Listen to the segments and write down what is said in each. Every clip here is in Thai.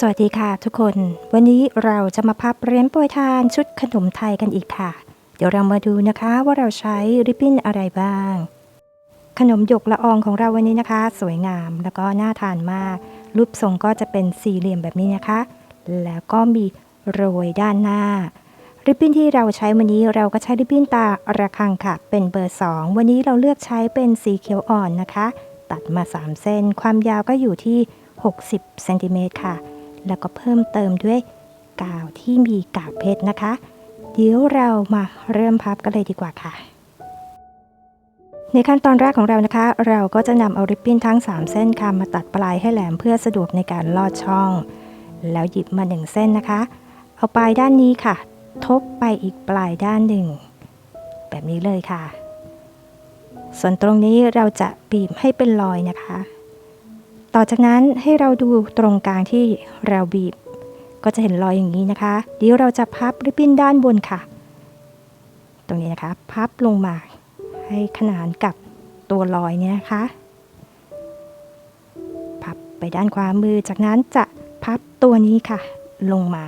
สวัสดีค่ะทุกคน วันนี้เราจะมาพับเหรียญโปรยทานชุดขนมไทยกันอีกค่ะ เดี๋ยวเรามาดูนะคะว่าเราใช้ริบบิ้นอะไรบ้าง ขนมหยกละอองของเราวันนี้นะคะ สวยงามแล้วก็น่าทานมาก รูปทรงก็จะเป็นสี่เหลี่ยมแบบนี้นะคะ แล้วก็มีโรยด้านหน้า ริบบิ้นที่เราใช้วันนี้เราก็ใช้ริบบิ้นตาระคังค่ะ เป็นเบอร์ 2 วันนี้เราเลือกใช้เป็นสีเขียวอ่อนนะคะ ตัดมา 3 เส้น ความยาวก็อยู่ที่ 60เซนติเมตรค่ะ แล้วก็เพิ่มเติมด้วยกาวที่มีกากเพชรนะคะ เดี๋ยวเรามาเริ่มพับกันเลยดีกว่าค่ะ ในขั้นตอนแรกของเรานะคะ เราก็จะนำเอาริบบิ้นทั้ง 3 เส้นค่ะมาตัดปลายให้แหลมเพื่อสะดวกในการลอดช่อง แล้วหยิบมา 1 เส้นนะคะ เอาปลายด้านนี้ค่ะ ทบไปอีกปลายด้านหนึ่ง แบบนี้เลยค่ะ ส่วนตรงนี้เราจะบีบให้เป็นรอยนะคะ ต่อจากนั้นให้เราดูตรงกลางที่เราบีบ ก็จะเห็นรอยอย่างนี้นะคะเดี๋ยวเราจะพับริบบิ้นด้านบนค่ะ ตรงนี้นะคะ พับลงมาให้ขนานกับตัวรอยเนี่ยนะคะ พับไปด้านขวามือจากนั้นจะพับตัวนี้ค่ะ ลงมา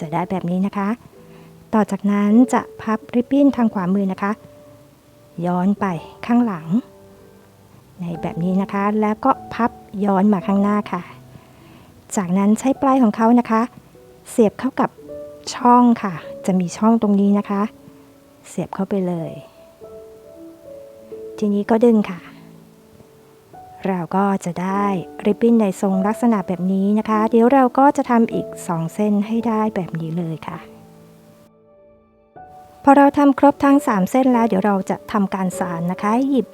จะได้แบบนี้นะคะ ต่อจากนั้นจะพับริบบิ้นทางขวามือนะคะ ย้อนไปข้างหลัง ในแบบนี้นะคะ แล้วก็พับย้อนมาข้างหน้าค่ะ จากนั้นใช้ปลายของเขานะคะ เสียบเข้ากับช่องค่ะ จะมีช่องตรงนี้นะคะ เสียบเข้าไปเลย ทีนี้ก็ดึงค่ะ เราก็จะได้ริบบิ้นในทรงลักษณะแบบนี้นะคะ เดี๋ยวเราก็จะทำอีก 2 เส้นให้ได้แบบนี้เลยค่ะ พอเราทำครบทั้ง 3 เส้นแล้ว เดี๋ยวเราจะทำการสานนะคะ หยิบ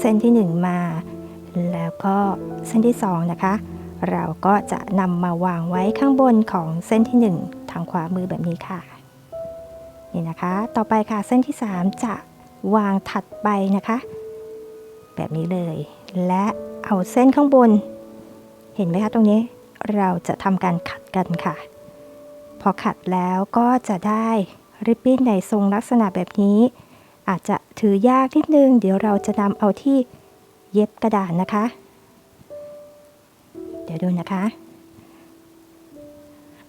เส้นที่ 1 มา แล้วก็เส้นที่ 2 นะคะ เราก็จะนำมาวางไว้ข้างบนของเส้นที่ 1 ทางขวามือแบบนี้ค่ะ นี่นะคะ ต่อไปค่ะเส้นที่ 3 จะวางถัดไปนะคะ แบบนี้เลย และเอาเส้นข้างบน เห็นไหมคะตรงนี้เราจะทำการขัดกันค่ะ พอขัดแล้วก็จะได้ ริบบิ้นในทรงลักษณะแบบนี้ อาจจะถือยากนิดนึง เดี๋ยวเราจะนำเอาที่เย็บกระดาษนะคะ เดี๋ยวดูนะคะ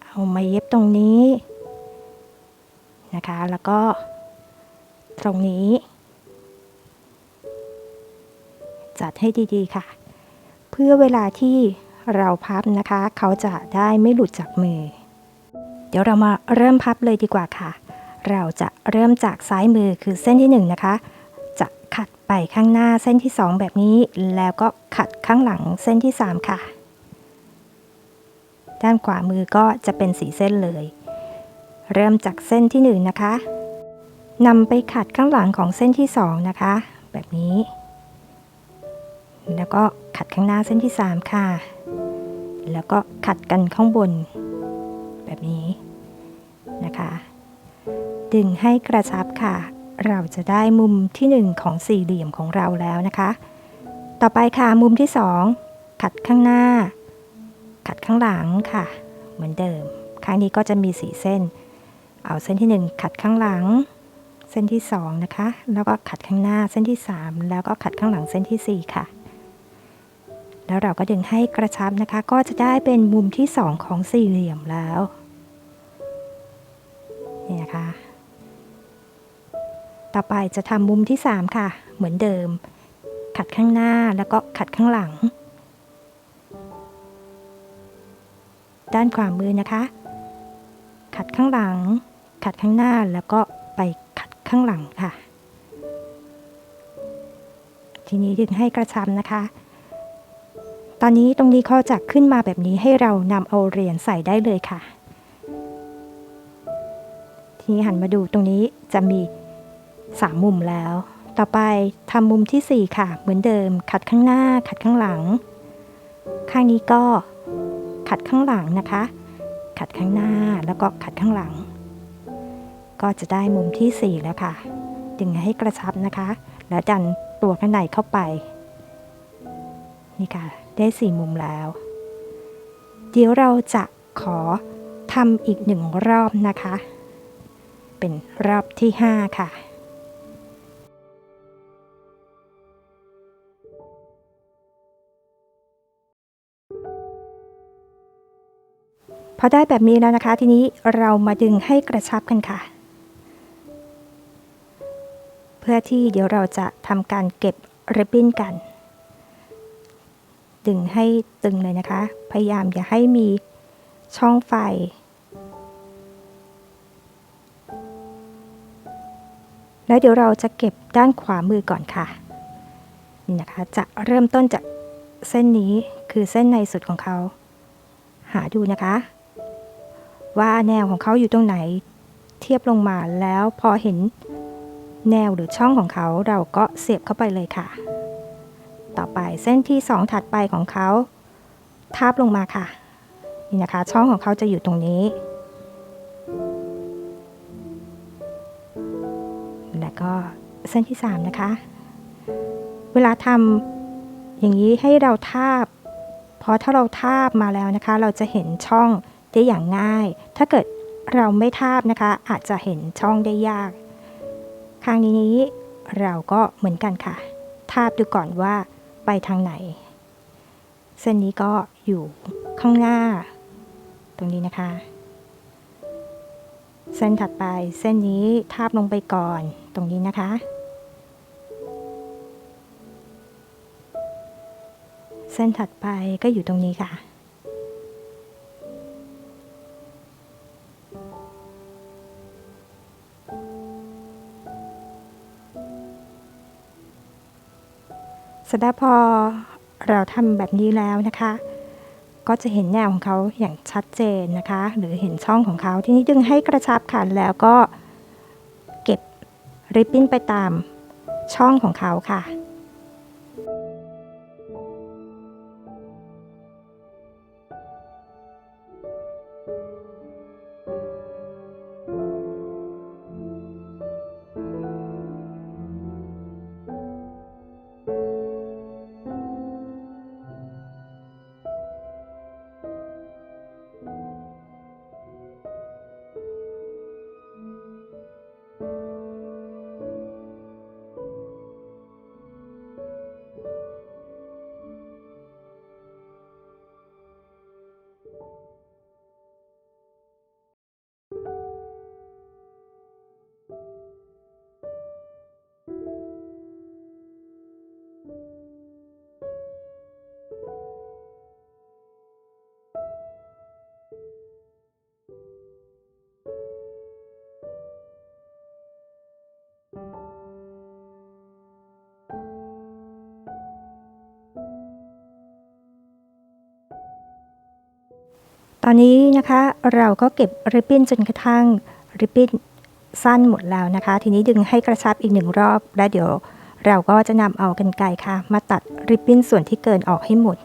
เอามาเย็บตรงนี้นะคะ แล้วก็ตรงนี้ จัดให้ดีๆค่ะ เพื่อเวลาที่เราพับนะคะ เขาจะได้ไม่หลุดจากมือ เดี๋ยวเรามาเริ่มพับเลยดีกว่าค่ะ เราจะเริ่มจากซ้ายมือคือเส้นที่1นงนะคะ จะขัดไปข้างหน้าเส้นที่ 2 แบบนี้ แล้วก็ขัดข้างหลังเส้นที่ 3 ค่ะ ด้านขวามือก็จะเป็นสีเส้นเลย เริ่มจากเส้นที่ 1นงนะคะนำไปขัดข้างหลังของเส้นที่ 2 นะคะ แบบนี้ แล้วก็ขัดข้างหน้าเส้นที่ 3 ค่ะ แล้วก็ขัดกันข้างบน แบบนี้ ดึงให้กระชับค่ะ เราจะได้มุมที่ 1 ของสี่เหลี่ยมของเราแล้วนะคะ ต่อไปค่ะมุมที่ 2 ขัดข้างหน้า ขัดข้างหลังค่ะ เหมือนเดิม ครั้งนี้ก็จะมีสีเส้น เอาเส้นที่ 1 ขัดข้างหลัง เส้นที่ 2 นะคะ แล้วก็ขัดข้างหน้าเส้นที่ 3 แล้วก็ขัดข้างหลังเส้นที่ 4 ค่ะแล้วเราก็ดึงให้กระชับนะคะ ก็จะได้เป็นมุมที่ 2 ของสี่เหลี่ยมแล้ว นี่นะคะ ต่อไปจะทำมุมที่ 3 ค่ะ เหมือนเดิม ขัดข้างหน้าแล้วก็ขัดข้างหลัง ด้านขวามือนะคะ ขัดข้างหลัง ขัดข้างหน้าแล้วก็ไปขัดข้างหลังค่ะ ทีนี้ดึงให้กระชับนะคะ ตอนนี้ตรงนี้เขาจะขึ้นมาแบบนี้ให้เรานำเอาเหรียญใส่ได้เลยค่ะ ทีนี้หันมาดูตรงนี้จะมี 3 มุมแล้ว ต่อไปทำมุมที่ 4 ค่ะ เหมือนเดิม ขัดข้างหน้า ขัดข้างหลัง ข้างนี้ก็ขัดข้างหลังนะคะ ขัดข้างหน้าแล้วก็ขัดข้างหลัง ก็จะได้มุมที่ 4 แล้วค่ะ ดึงให้กระชับนะคะ แล้วดันตัวข้างในเข้าไป นี่ค่ะ ได้สี่มุมแล้ว เดี๋ยวเราจะขอทำอีกหนึ่งรอบนะคะ เป็นรอบที่ 5 ค่ะ อได้แบบนี้แล้วนะคะ ทีนี้เรามาดึงให้กระชับกันค่ะ เพื่อที่เดี๋ยวเราจะทำการเก็บริบบิ้นกัน ดึงให้ตึงเลยนะคะ พยายามอย่าให้มีช่องไฟ แล้วเดี๋ยวเราจะเก็บด้านขวามือก่อนค่ะนี่นะคะจะเริ่มต้นจากเส้นนี้คือเส้นในสุดของเขา หาดูนะคะ ว่าแนวของเขาอยู่ตรงไหน เทียบลงมาแล้วพอเห็นแนวหรือช่องของเขาเราก็เสียบเข้าไปเลยค่ะ ต่อไปเส้นที่ 2 ถัดไปของเขา ทาบลงมาค่ะ นี่นะคะ ช่องของเขาจะอยู่ตรงนี้ แล้วก็เส้นที่ 3 นะคะ เวลาทำอย่างนี้ให้เราทาบ เพราะถ้าเราทาบมาแล้วนะคะ เราจะเห็นช่อง ได้อย่างง่าย ถ้าเกิดเราไม่ทาบนะคะ อาจจะเห็นช่องได้ยาก ครั้งนี้เราก็เหมือนกันค่ะ ทาบดูก่อนว่าไปทางไหน เส้นนี้ก็อยู่ข้างหน้า ตรงนี้นะคะ เส้นถัดไปเส้นนี้ทาบลงไปก่อนตรงนี้นะคะ เส้นถัดไปก็อยู่ตรงนี้ค่ะ สร็จแล้วพอเราทำแบบนี้แล้วนะคะ ก็จะเห็นแนวของเขาอย่างชัดเจนนะคะ หรือเห็นช่องของเขาทีนี้ดึงให้กระชับค่ะแล้วก็เก็บริบบิ้นไปตามช่องของเขาค่ะ ตอนนี้นะคะเราก็เก็บริบบิ้นจนกระทั่งริบบิ้นสั้นหมดแล้วนะคะ ทีนี้ดึงให้กระชับอีกหนึ่งรอบ และเดี๋ยวเราก็จะนำเอากันไกค่ะ มาตัดริบบิ้นส่วนที่เกินออกให้หมด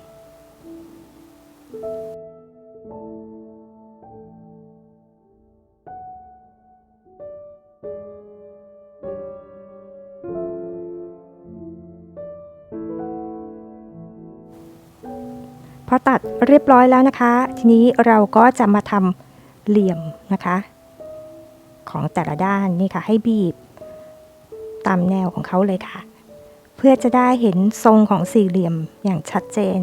เรียบร้อยแล้วนะคะ ทีนี้เราก็จะมาทำเหลี่ยมนะคะ ของแต่ละด้านนี่ค่ะให้บีบ ตามแนวของเขาเลยค่ะ เพื่อจะได้เห็นทรงของสี่เหลี่ยมอย่างชัดเจน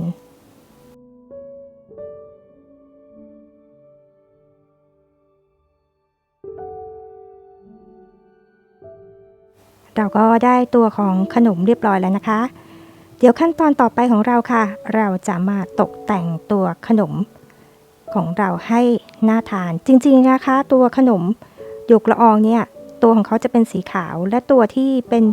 เราก็ได้ตัวของขนมเรียบร้อยแล้วนะคะ เดี๋ยวขั้นตอนต่อไปของเราค่ะ เราจะมาตกแต่งตัวขนมของเราให้น่าทาน จริงๆนะคะ ตัวขนมหยกละอองเนี่ย ตัวของเขาจะเป็นสีขาว และตัวที่เป็น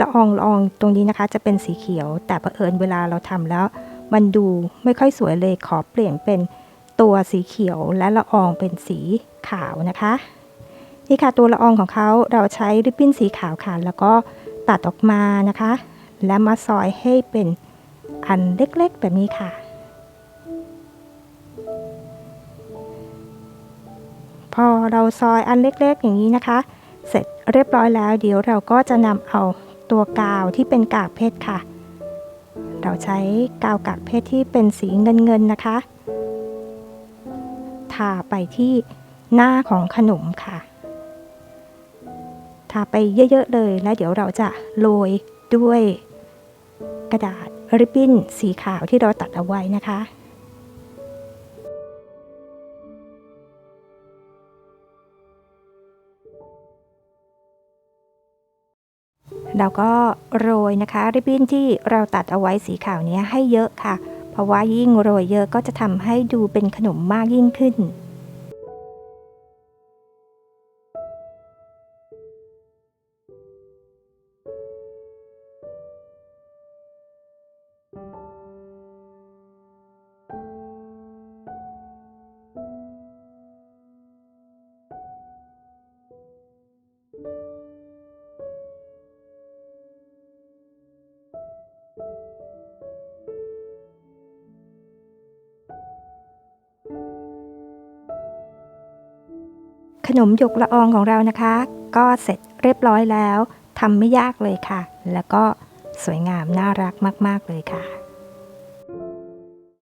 ละอองละอองตรงนี้นะคะ จะเป็นสีเขียว แต่เผอิญเวลาเราทำแล้ว มันดูไม่ค่อยสวยเลยขอเปลี่ยนเป็นตัวสีเขียวและละอองเป็นสีขาวนะคะ นี่ค่ะตัวละอองของเขาเราใช้ริบบิ้นสีขาวค่ะแล้วก็ตัดออกมานะคะ และมาซอยให้เป็นอันเล็กๆแบบนี้ค่ะ พอเราซอยอันเล็กๆ อย่างนี้นะคะ เสร็จเรียบร้อยแล้ว เดี๋ยวเราก็จะนำเอาตัวกาวที่เป็นกากเพชรค่ะ เราใช้กาวกากเพชรที่เป็นสีเงินๆนะคะทาไปที่หน้าของขนมค่ะ ทาไปเยอะ ๆ เลย แล้วเดี๋ยวเราจะโรยด้วย กระดาษริบบิ้นสีขาวที่เราตัดเอาไว้นะคะเราก็โรยนะคะริบบิ้นที่เราตัดเอาไว้สีขาวนี้ให้เยอะค่ะ เพราะว่ายิ่งโรยเยอะก็จะทำให้ดูเป็นขนมมากยิ่งขึ้น นมหยกละอองของเรานะคะ ก็เสร็จเรียบร้อยแล้วทำไม่ยากเลยค่ะ แล้วก็สวยงามน่ารักมาก ๆ เลยค่ะ